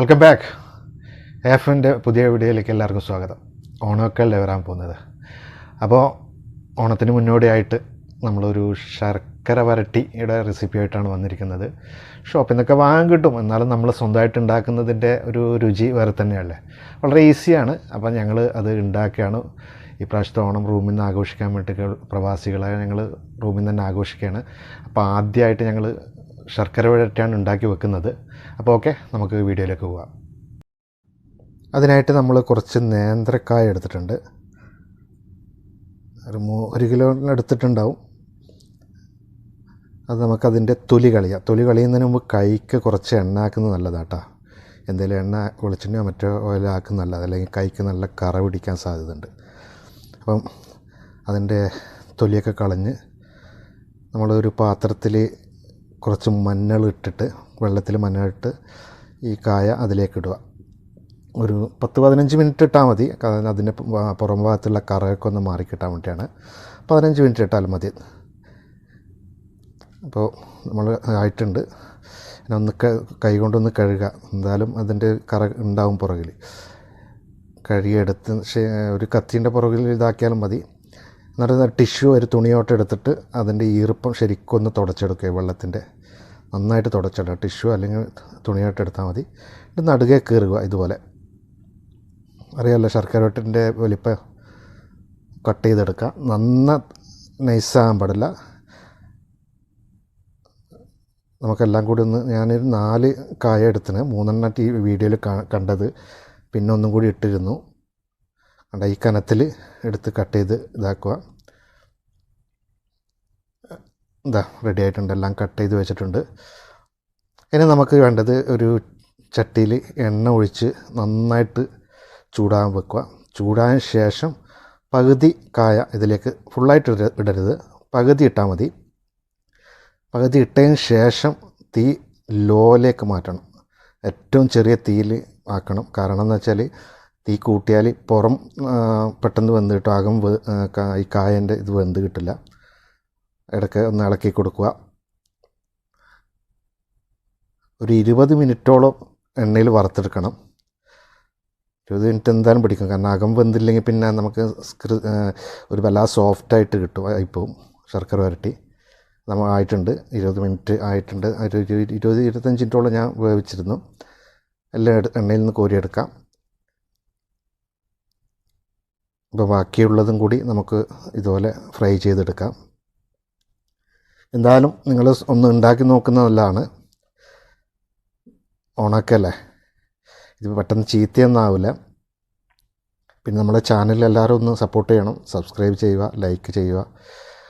Welcome back എഫിന്റെ പുതിയ വീഡിയോയിലേക്ക് എല്ലാവർക്കും സ്വാഗതം. ഓണമൊക്കെയല്ലേ വരാൻ പോകുന്നത്? അപ്പോൾ ഓണത്തിന് മുന്നോടിയായിട്ട് നമ്മളൊരു ശർക്കര വരട്ടിയുടെ റെസിപ്പി ആയിട്ടാണ് വന്നിരിക്കുന്നത്. ഷോപ്പിൽ നിന്നൊക്കെ വാങ്ങാൻ കിട്ടും. എന്നാലും നമ്മൾ സ്വന്തമായിട്ട് ഉണ്ടാക്കുന്നതിന്റെ ഒരു രുചി വേറെ തന്നെയല്ലേ? വളരെ ഈസിയാണ് അപ്പോൾ ഞങ്ങൾ അത് ഉണ്ടാക്കുകയാണ്. ഈ പ്രാവശ്യത്തെ ഓണം റൂമിൽ നിന്ന് ആഘോഷിക്കാൻ വേണ്ടി പ്രവാസികളായ ഞങ്ങൾ റൂമിൽ നിന്ന് തന്നെ ആഘോഷിക്കുകയാണ്. അപ്പോൾ ആദ്യമായിട്ട് ഞങ്ങൾ ശർക്കര വരട്ടിയാണ് ഉണ്ടാക്കി വെക്കുന്നത്. അപ്പോൾ ഓക്കെ നമുക്ക് വീഡിയോയിലേക്ക് പോവാം. അതിനായിട്ട് നമ്മൾ കുറച്ച് നേന്ത്രക്കായ എടുത്തിട്ടുണ്ട്. ഒരു മൂ ഒരു കിലോ എടുത്തിട്ടുണ്ടാവും. അത് നമുക്കതിന്റെ തൊലി കളയാം. തൊലി കളയുന്നതിന് മുമ്പ് കൈക്ക് കുറച്ച് എണ്ണ ആക്കുന്നത് നല്ലതാട്ടോ. എന്തെങ്കിലും എണ്ണ വെളിച്ചെണ്ണയോ മറ്റോ ഓയിൽ ആക്കുന്ന നല്ലത്. അല്ലെങ്കിൽ കൈക്ക് നല്ല കറ പിടിക്കാൻ സാധ്യതയുണ്ട്. അപ്പം അതിന്റെ തൊലിയൊക്കെ കളഞ്ഞ് നമ്മളൊരു പാത്രത്തിൽ കുറച്ച് മഞ്ഞളിട്ടിട്ട് വെള്ളത്തിൽ മഞ്ഞളിട്ട് ഈ കായ അതിലേക്ക് ഇടുക. ഒരു പത്ത് പതിനഞ്ച് മിനിറ്റ് ഇട്ടാൽ മതി. അതിന്റെ പുറം ഭാഗത്തുള്ള കറയൊക്കെ ഒന്ന് മാറിക്കിട്ടാൻ വേണ്ടിയാണ്. പതിനഞ്ച് മിനിറ്റ് ഇട്ടാൽ മതി. അപ്പോൾ നമ്മൾ ആയിട്ടുണ്ട്. പിന്നെ ഒന്ന് ക- കൊണ്ടൊന്ന് കഴുകുക. എന്തായാലും അതിന്റെ കറ ഉണ്ടാവും പുറകിൽ. കഴുകിയെടുത്ത് ഒരു കത്തീന്റെ പുറകിൽ ഇതാക്കിയാലും മതി. എന്നിട്ട് ടിഷ്യൂ ഒരു തുണിയോട്ട് എടുത്തിട്ട് അതിന്റെ ഈർപ്പം ശരിക്കും ഒന്ന് തുടച്ചെടുക്കുക വെള്ളത്തിന്റെ. നന്നായിട്ട് തുടച്ചെടുക്കുക. ടിഷ്യൂ അല്ലെങ്കിൽ തുണിയോട്ട് എടുത്താൽ മതി. എന്നിട്ട് നടുകെ കീറുക ഇതുപോലെ. അറിയാമല്ലോ ശർക്കര വട്ടിന്റെ വലിപ്പം കട്ട് ചെയ്തെടുക്കുക. നന്ന നൈസാകാൻ പാടില്ല. നമുക്കെല്ലാം കൂടി ഒന്ന് ഞാനൊരു നാല് കായ എടുത്തിന് മൂന്നെണ്ണം ഈ വീഡിയോയിൽ കണ്ടത്. പിന്നെ ഒന്നും കൂടി ഇട്ടിരുന്നു. കണ്ട ഈ കനത്തിൽ എടുത്ത് കട്ട് ചെയ്ത് ഇതാക്കുക. ഇതാ റെഡി ആയിട്ടുണ്ട്. എല്ലാം കട്ട് ചെയ്ത് വെച്ചിട്ടുണ്ട്. ഇനി നമുക്ക് വേണ്ടത് ഒരു ചട്ടിയിൽ എണ്ണ ഒഴിച്ച് നന്നായിട്ട് ചൂടാൻ വെക്കുക. ചൂടാൻ ശേഷം പകുതി കായ ഇതിലേക്ക് ഫുള്ളായിട്ട് ഇട- ഇടരുത്. പകുതി ഇട്ടാൽ മതി. പകുതി ഇട്ടതിന് ശേഷം തീ ലോയിലേക്ക് മാറ്റണം. ഏറ്റവും ചെറിയ തീയിൽ ആക്കണം. കാരണം എന്ന് വെച്ചാൽ തീ കൂട്ടിയാൽ പുറം പെട്ടെന്ന് വെന്ത് കിട്ടും. അകം ഈ കായന്റെ ഇത് വെന്ത് കിട്ടില്ല. ഇടയ്ക്ക് ഒന്ന് ഇളക്കി കൊടുക്കുക. ഒരു ഇരുപത് മിനിറ്റോളം എണ്ണയിൽ വറുത്തെടുക്കണം. ഇരുപത് മിനിറ്റ് എന്തായാലും പിടിക്കും. കാരണം അകം വെന്തില്ലെങ്കിൽ പിന്നെ നമുക്ക് ഒരു വല്ലാതെ സോഫ്റ്റായിട്ട് കിട്ടും. ഇപ്പോൾ ശർക്കര വരട്ടി. നമ്മൾ ആയിട്ടുണ്ട്. ഇരുപത് മിനിറ്റ് ആയിട്ടുണ്ട്. ഒരു ഇരു- ഇരുപത് ഇരുപത്തഞ്ച് മിനിറ്റോളം ഞാൻ വേവിച്ചിരുന്നു. എല്ലാം എണ്ണയിൽ നിന്ന് കോരിയെടുക്കാം. അപ്പോൾ ബാക്കിയുള്ളതും കൂടി നമുക്ക് ഇതുപോലെ ഫ്രൈ ചെയ്തെടുക്കാം. എന്തായാലും നിങ്ങൾ ഒന്ന് ഉണ്ടാക്കി നോക്കുന്ന നല്ലതാണ്. ഓണക്കല്ലേ ഇത് പെട്ടെന്ന് ചീത്തയൊന്നാവില്ല. പിന്നെ നമ്മുടെ ചാനൽ എല്ലാവരും ഒന്ന് സപ്പോർട്ട് ചെയ്യണം. സബ്സ്ക്രൈബ് ചെയ്യുക ലൈക്ക് ചെയ്യുക.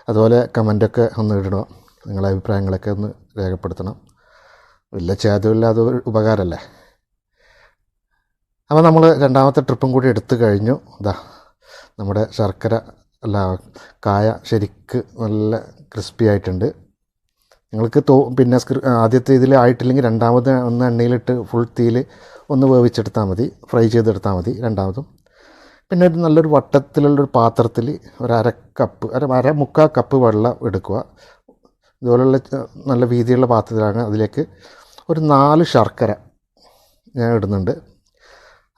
അതുപോലെ കമന്റൊക്കെ ഒന്ന് ഇടണം. നിങ്ങളുടെ അഭിപ്രായങ്ങളൊക്കെ ഒന്ന് രേഖപ്പെടുത്തണം. വലിയ ചേതമില്ലാതെ ഒരു ഉപകാരമല്ലേ? അപ്പോൾ നമ്മൾ രണ്ടാമത്തെ ട്രിപ്പും കൂടി എടുത്തു കഴിഞ്ഞു. ഇതാ നമ്മുടെ ശർക്കര അല്ല കായ ശരിക്ക് നല്ല ക്രിസ്പി ആയിട്ടുണ്ട്. നിങ്ങൾക്ക് തോ പിന്നെ ആദ്യത്തെ ഇതിൽ ആയിട്ടില്ലെങ്കിൽ രണ്ടാമത് ഒന്ന് എണ്ണയിലിട്ട് ഫുൾ തീയിൽ ഒന്ന് വേവിച്ചെടുത്താൽ മതി. ഫ്രൈ ചെയ്തെടുത്താൽ മതി രണ്ടാമതും. പിന്നെ ഒരു നല്ലൊരു വട്ടത്തിലുള്ളൊരു പാത്രത്തിൽ ഒരു അര കപ്പ് അര അര മുക്കാൽ കപ്പ് വെള്ളം എടുക്കുക. ഇതുപോലുള്ള നല്ല വീതിയുള്ള പാത്രത്തിലാണ് അതിലേക്ക് ഒരു നാല് ശർക്കര ഞാൻ ഇടുന്നുണ്ട്.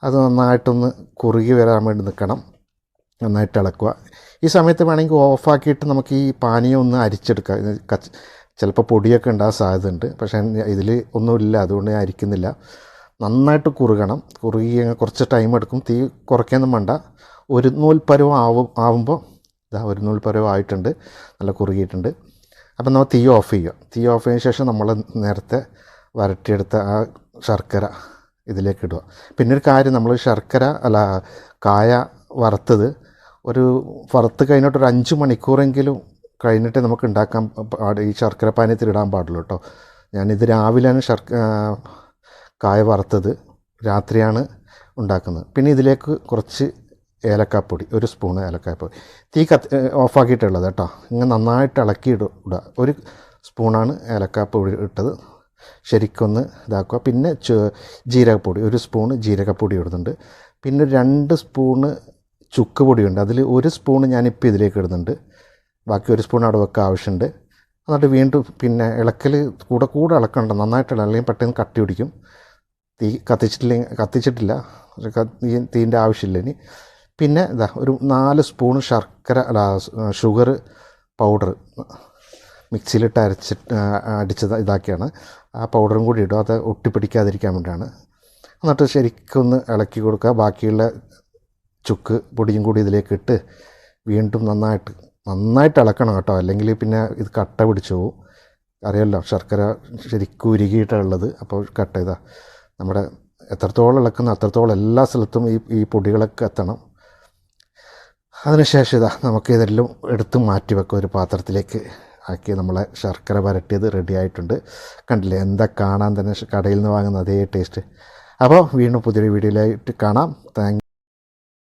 അത് നന്നായിട്ടൊന്ന് കുറുകി വരാൻ വേണ്ടി നിൽക്കണം. നന്നായിട്ട് ഇളക്കുക. ഈ സമയത്ത് വേണമെങ്കിൽ ഓഫാക്കിയിട്ട് നമുക്ക് ഈ പാനീയം ഒന്ന് അരിച്ചെടുക്കാം. കച്ച് ചിലപ്പോൾ പൊടിയൊക്കെ ഉണ്ടാകാൻ സാധ്യതയുണ്ട്. പക്ഷേ ഇതിൽ ഒന്നുമില്ല അതുകൊണ്ട് ഞാൻ അരിക്കുന്നില്ല. നന്നായിട്ട് കുറുകണം. കുറുകി കുറച്ച് ടൈം എടുക്കും. തീ കുറയ്ക്കൊന്നും വേണ്ട. ഒരു നൂൽ പരുവം ആവും ആവുമ്പോൾ ഇതാ ഒരു നൂൽ പരുവം ആയിട്ടുണ്ട്. നല്ല കുറുകിയിട്ടുണ്ട്. അപ്പം നമ്മൾ തീ ഓഫ് ചെയ്യുക. തീ ഓഫ് ചെയ്തതിന് ശേഷം നമ്മൾ നേരത്തെ വരട്ടിയെടുത്ത ആ ശർക്കര ഇതിലേക്ക് ഇടുക. പിന്നെ ഒരു കാര്യം നമ്മൾ ശർക്കര അല്ല കായ വറുത്തത് ഒരു വറുത്ത് കഴിഞ്ഞിട്ട് ഒരു അഞ്ച് മണിക്കൂറെങ്കിലും കഴിഞ്ഞിട്ടേ നമുക്ക് ഉണ്ടാക്കാൻ ഈ ശർക്കര പാനീയത്തിൽ ഇടാൻ പാടുള്ളൂ കേട്ടോ. ഞാനിത് രാവിലെയാണ് ശർക്ക കായ വറുത്തത്. രാത്രിയാണ് ഉണ്ടാക്കുന്നത്. പിന്നെ ഇതിലേക്ക് കുറച്ച് ഏലക്കാപ്പൊടി ഒരു സ്പൂൺ ഏലക്കായപ്പൊടി തീ കത്ത് ഓഫാക്കിയിട്ടുള്ളത് കേട്ടോ. ഇങ്ങനെ നന്നായിട്ട് ഇളക്കി ഇടുക. ഒരു സ്പൂണാണ് ഏലക്കാപ്പൊടി ഇട്ടത്. ശരിക്കൊന്ന് ഇതാക്കുക. പിന്നെ ജീരകപ്പൊടി ഒരു സ്പൂണ് ജീരകപ്പൊടി ഇടുന്നുണ്ട്. പിന്നെ രണ്ട് സ്പൂണ് ചുക്ക് പൊടിയുണ്ട് അതിൽ ഒരു സ്പൂൺ ഞാനിപ്പോൾ ഇതിലേക്ക് ഇടുന്നുണ്ട്. ബാക്കി ഒരു സ്പൂൺ അവിടെ വെക്കാൻ ആവശ്യമുണ്ട്. എന്നിട്ട് വീണ്ടും പിന്നെ ഇളക്കൽ കൂടെ കൂടെ ഇളക്കണ്ട നന്നായിട്ട് അല്ലെങ്കിൽ പെട്ടെന്ന് കട്ടി പിടിക്കും. തീ കത്തിച്ചിട്ടില്ല കത്തിച്ചിട്ടില്ല. തീന്റെ ആവശ്യമില്ല ഇനി. പിന്നെ ഇതാ ഒരു നാല് സ്പൂൺ ശർക്കര അല്ല ഷുഗർ പൗഡർ മിക്സിയിലിട്ട് അരച്ചിട്ട് അടിച്ചത് ഇതാക്കിയാണ്. ആ പൗഡറും കൂടി ഇടും. അത് ഒട്ടിപ്പിടിക്കാതിരിക്കാൻ വേണ്ടിയാണ്. എന്നിട്ട് ശരിക്കൊന്ന് ഇളക്കി കൊടുക്കുക. ബാക്കിയുള്ള ചുക്ക് പൊടിയും കൂടി ഇതിലേക്ക് ഇട്ട് വീണ്ടും നന്നായിട്ട് നന്നായിട്ട് ഇളക്കണം കേട്ടോ. അല്ലെങ്കിൽ പിന്നെ ഇത് കട്ട പിടിച്ചു പോകും അറിയാമല്ലോ ശർക്കര ശരിക്കും ഉരുകിയിട്ടുള്ളത് അപ്പോൾ കട്ട ഇതാ നമ്മുടെ എത്രത്തോളം ഇളക്കുന്ന അത്രത്തോളം എല്ലാ സ്ഥലത്തും ഈ ഈ പൊടികളൊക്കെ എത്തണം. അതിനുശേഷം ഇതാ നമുക്ക് ഇതെല്ലാം എടുത്ത് മാറ്റി വെക്കുക. ഒരു പാത്രത്തിലേക്ക് ആക്കി നമ്മളെ ശർക്കര വരട്ടിയത് റെഡി ആയിട്ടുണ്ട്. കണ്ടില്ലേ എന്താ കാണാൻ തന്നെ കടയിൽ നിന്ന് വാങ്ങുന്ന അതേ ടേസ്റ്റ് അപ്പോൾ വീണ്ടും പുതിയൊരു വീഡിയോയിലായിട്ട് കാണാം. താങ്ക്